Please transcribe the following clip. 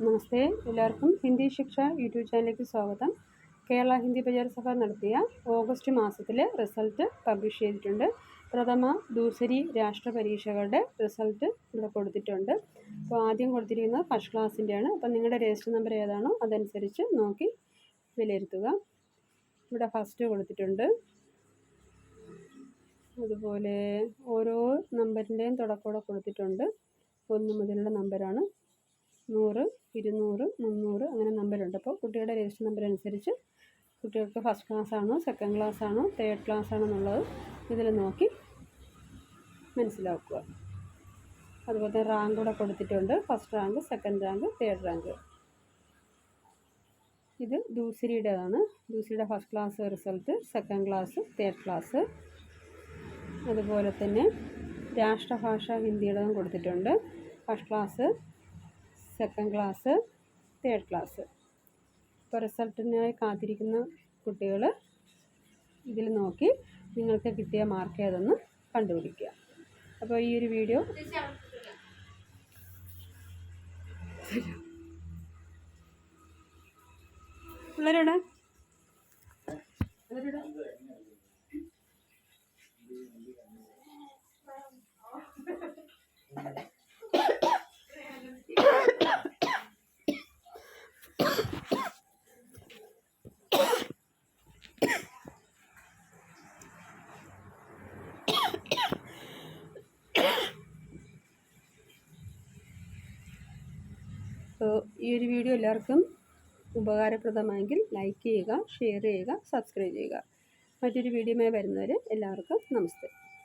നമസ്തേ എല്ലാവർക്കും ഹിന്ദി ശിക്ഷ യൂട്യൂബ് ചാനലിലേക്ക് സ്വാഗതം. കേരള ഹിന്ദി പ്രചാര സഭ നടത്തിയ ഓഗസ്റ്റ് മാസത്തിലെ റിസൾട്ട് പബ്ലിഷ് ചെയ്തിട്ടുണ്ട്. പ്രഥമ ദൂസരി രാഷ്ട്ര പരീക്ഷകളുടെ റിസൾട്ട് ഇവിടെ കൊടുത്തിട്ടുണ്ട്. അപ്പോൾ ആദ്യം കൊടുത്തിരിക്കുന്നത് ഫസ്റ്റ് ക്ലാസ്സിന്റെയാണ്. അപ്പോൾ നിങ്ങളുടെ രജിസ്റ്റർ നമ്പർ ഏതാണോ അതനുസരിച്ച് നോക്കി വിലയിരുത്തുക. ഇവിടെ ഫസ്റ്റ് കൊടുത്തിട്ടുണ്ട്. അതുപോലെ ഓരോ നമ്പറിന്റെയും തുടക്കോടെ കൊടുത്തിട്ടുണ്ട്. ഒന്ന് മുതലുള്ള നമ്പറാണ്. നൂറ് ഇരുന്നൂറ് മുന്നൂറ് അങ്ങനെ നമ്പരുണ്ട്. അപ്പോൾ കുട്ടിയുടെ രജിസ്റ്റർ നമ്പർ അനുസരിച്ച് കുട്ടികൾക്ക് ഫസ്റ്റ് ക്ലാസ് ആണോ സെക്കൻഡ് ക്ലാസ് ആണോ തേർഡ് ക്ലാസ് ആണോ എന്നുള്ളത് ഇതിൽ നോക്കി മനസ്സിലാക്കുക. അതുപോലെ തന്നെ റാങ്ക് കൂടെ കൊടുത്തിട്ടുണ്ട്. First rank second rank third rank ഇത് ദൂസരിയുടേതാണ്. ദൂസരിയുടെ first class result second class third class അതുപോലെ തന്നെ രാഷ്ട്രഭാഷ ഹിന്ദിയുടേതും കൊടുത്തിട്ടുണ്ട്. First class second class third class ഇപ്പോൾ റിസൾട്ടിനായി കാത്തിരിക്കുന്ന കുട്ടികൾ ഇതിൽ നോക്കി നിങ്ങൾക്ക് കിട്ടിയ മാർക്ക് ഏതെന്ന് കണ്ടുപിടിക്കുക. അപ്പോൾ ഈ ഒരു വീഡിയോ പിള്ളേരോടെ അപ്പോൾ ഈ ഒരു വീഡിയോ എല്ലാവർക്കും ഉപകാരപ്രദമായെങ്കിൽ ലൈക്ക് ചെയ്യുക ഷെയർ ചെയ്യുക സബ്സ്ക്രൈബ് ചെയ്യുക. മറ്റൊരു വീഡിയോയുമായി വരുന്നവരെ എല്ലാവർക്കും നമസ്തേ.